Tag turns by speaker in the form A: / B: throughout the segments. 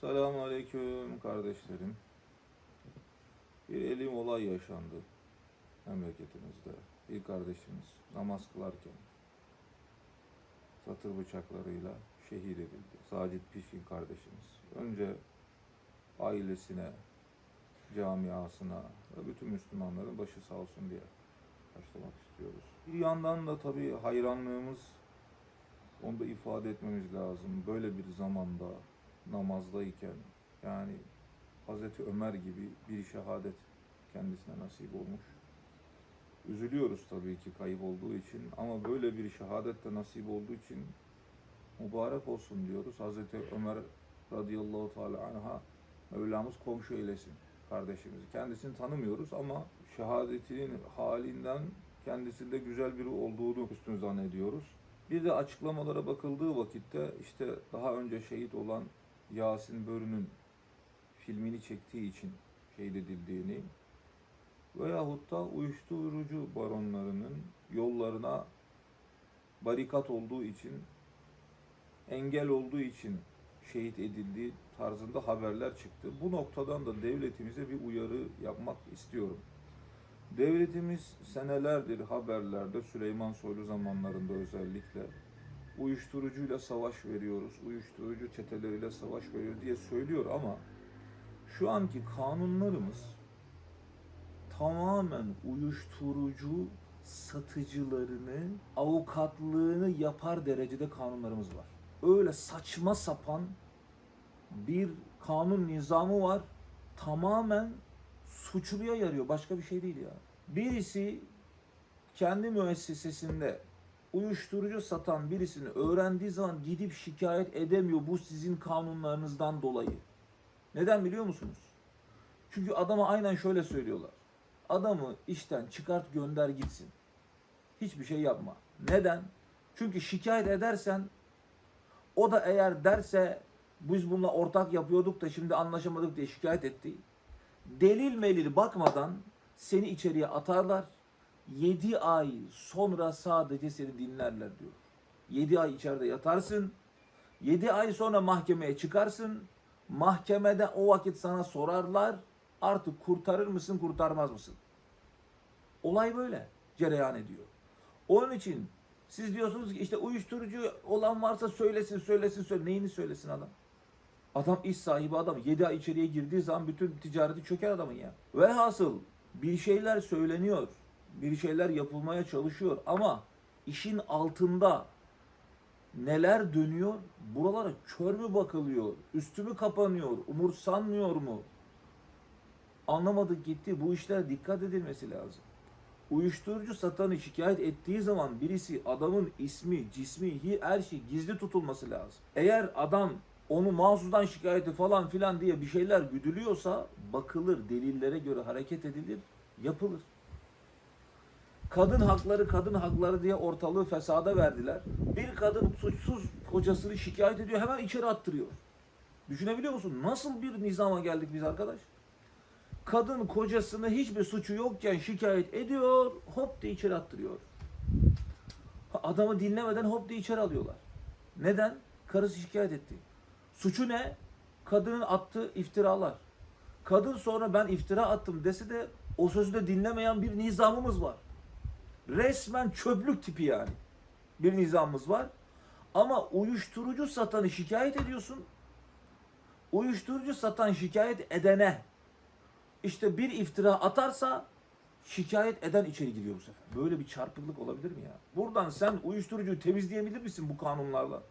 A: Selamun Aleyküm kardeşlerim. Bir elim olay yaşandı memleketimizde. Bir kardeşimiz namaz kılarken satır bıçaklarıyla şehit edildi. Sacit Pişkin kardeşimiz. Önce ailesine, camiasına ve bütün Müslümanların başı sağ olsun diye başlamak istiyoruz. Bir yandan da tabii hayranlığımız onu da ifade etmemiz lazım. Böyle bir zamanda namazdayken yani Hazreti Ömer gibi bir şehadet kendisine nasip olmuş. Üzülüyoruz tabii ki kayıp olduğu için ama böyle bir şehadet de nasip olduğu için mübarek olsun diyoruz. Hazreti Ömer radıyallahu teala anha Mevlamız komşu eylesin kardeşimizi. Kendisini tanımıyoruz ama şehadetinin halinden kendisinde güzel biri olduğunu üstün zannediyoruz. Bir de açıklamalara bakıldığı vakitte işte daha önce şehit olan Yasin Börü'nün filmini çektiği için şehit edildiğini veyahut da uyuşturucu baronlarının yollarına barikat olduğu için engel olduğu için şehit edildiği tarzında haberler çıktı. Bu noktadan da devletimize bir uyarı yapmak istiyorum. Devletimiz senelerdir haberlerde Süleyman Soylu zamanlarında özellikle uyuşturucuyla savaş veriyoruz, uyuşturucu çeteleriyle savaş veriyoruz diye söylüyor ama şu anki kanunlarımız tamamen uyuşturucu satıcılarını, avukatlığını yapar derecede kanunlarımız var. Öyle saçma sapan bir kanun nizamı var. Tamamen suçluya yarıyor. Başka bir şey değil ya. Birisi kendi müessesesinde uyuşturucu satan birisini öğrendiği zaman gidip şikayet edemiyor bu sizin kanunlarınızdan dolayı. Neden biliyor musunuz? Çünkü adama aynen şöyle söylüyorlar. Adamı işten çıkart gönder gitsin. Hiçbir şey yapma. Neden? Çünkü şikayet edersen o da eğer derse biz bununla ortak yapıyorduk da şimdi anlaşamadık diye şikayet etti. Delil melil bakmadan seni içeriye atarlar. 7 ay sonra sadece seni dinlerler diyor. 7 ay içeride yatarsın. 7 ay sonra mahkemeye çıkarsın. Mahkemede o vakit sana sorarlar. Artık kurtarır mısın, kurtarmaz mısın? Olay böyle cereyan ediyor. Onun için siz diyorsunuz ki işte uyuşturucu olan varsa söylesin, söylesin, söyle. Neyini söylesin adam? Adam iş sahibi adam. 7 ay içeriye girdiği zaman bütün ticareti çöker adamın ya. Velhasıl bir şeyler söyleniyor. Bir şeyler yapılmaya çalışıyor ama işin altında neler dönüyor? Buralara kör mü bakılıyor? Üstü mü kapanıyor? Umursanmıyor mu? Anlamadık gitti. Bu işlere dikkat edilmesi lazım. Uyuşturucu satanı şikayet ettiği zaman birisi adamın ismi, cismi, her şey gizli tutulması lazım. Eğer adam onu mahsusdan şikayeti falan filan diye bir şeyler güdülüyorsa bakılır, delillere göre hareket edilir, yapılır. Kadın hakları, kadın hakları diye ortalığı fesada verdiler. Bir kadın suçsuz kocasını şikayet ediyor, hemen içeri attırıyor. Düşünebiliyor musun? Nasıl bir nizama geldik biz arkadaş? Kadın kocasını hiçbir suçu yokken şikayet ediyor, hop diye içeri attırıyor. Adamı dinlemeden hop diye içeri alıyorlar. Neden? Karısı şikayet etti. Suçu ne? Kadının attığı iftiralar. Kadın sonra ben iftira attım dese de o sözü de dinlemeyen bir nizamımız var. Resmen çöplük tipi yani. Bir nizamımız var. Ama uyuşturucu satanı şikayet ediyorsun. Uyuşturucu satan şikayet edene işte bir iftira atarsa şikayet eden içeri giriyor bu sefer. Böyle bir çarpıklık olabilir mi ya? Buradan sen uyuşturucuyu temizleyebilir misin bu kanunlarla?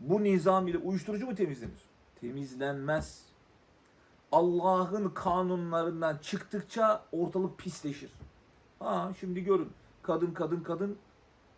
A: Bu nizam ile uyuşturucu mu temizlenir? Temizlenmez. Allah'ın kanunlarından çıktıkça ortalık pisleşir. Ha şimdi görün. Kadın kadın kadın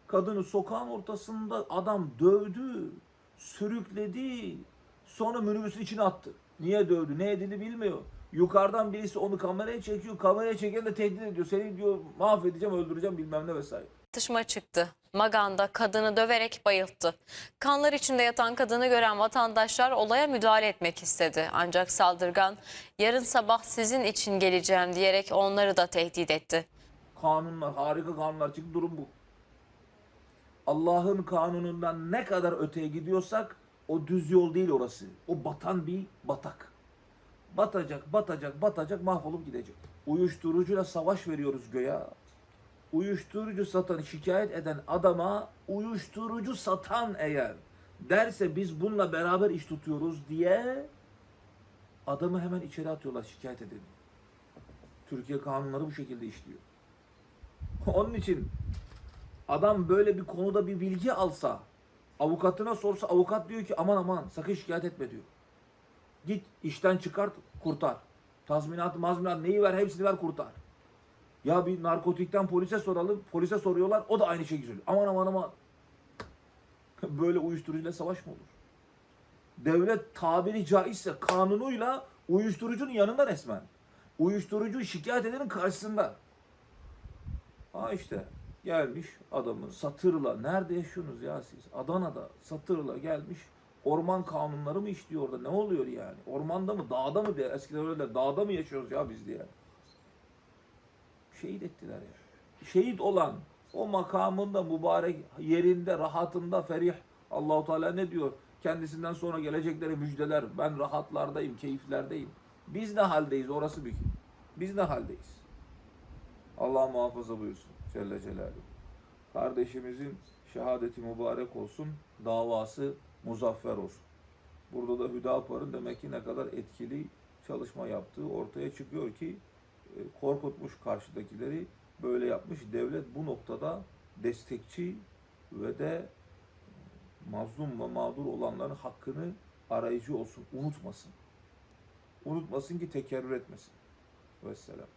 A: kadını sokağın ortasında adam dövdü, sürükledi. Sonra minibüsün içine attı. Niye dövdü, ne edildi bilmiyor. Yukarıdan birisi onu kameraya çekiyor. Kameraya çeken de tehdit ediyor. Seni diyor mahvedeceğim, öldüreceğim bilmem ne vesaire.
B: tartışma çıktı. Maganda kadını döverek bayılttı. Kanlar içinde yatan kadını gören vatandaşlar olaya müdahale etmek istedi. Ancak saldırgan yarın sabah sizin için geleceğim diyerek onları da tehdit etti.
A: Kanunlar, harika kanunlar çıktı. Durum bu. Allah'ın kanunundan ne kadar öteye gidiyorsak O düz yol değil orası. O batan bir batak. Batacak, batacak, batacak, mahvolup gidecek. Uyuşturucuyla savaş veriyoruz göğe. Uyuşturucu satan, şikayet eden adama uyuşturucu satan eğer derse biz bununla beraber iş tutuyoruz diye adamı hemen içeri atıyorlar şikayet edeni. Türkiye kanunları bu şekilde işliyor. Onun için adam böyle bir konuda bir bilgi alsa, avukatına sorsa avukat diyor ki aman aman sakın şikayet etme diyor. Git işten çıkart kurtar. Tazminat, mazminat neyi ver hepsini ver kurtar. Ya bir narkotikten polise soralım. Polise soruyorlar. O da aynı şeyi söylüyor. Aman aman aman. Böyle uyuşturucuyla savaş mı olur? Devlet tabiri caizse kanunuyla uyuşturucunun yanında resmen. Uyuşturucu şikayet edenin karşısında. Ha işte gelmiş adamı satırla. Nerede yaşıyorsunuz ya siz? Adana'da satırla gelmiş. Orman kanunları mı işliyor orada? Ne oluyor yani? Ormanda mı? Dağda mı diye. Eskiden öyle dağda mı yaşıyoruz ya biz diye. Şehit ettiler ya. Şehit olan o makamında mübarek yerinde rahatında ferih Allahu Teala ne diyor? Kendisinden sonra gelecekleri müjdeler. Ben rahatlardayım, keyiflerdeyim. Biz ne haldeyiz? Orası bir. Biz ne haldeyiz? Allah muhafaza buyursun Celle Celaluhu. Kardeşimizin şehadeti mübarek olsun, davası muzaffer olsun. Burada da Hüdapar'ın demek ki ne kadar etkili çalışma yaptığı ortaya çıkıyor ki e, korkutmuş karşıdakileri böyle yapmış. Devlet bu noktada destekçi ve de mazlum ve mağdur olanların hakkını arayıcı olsun, unutmasın. Unutmasın ki tekerrür etmesin. Vesselam.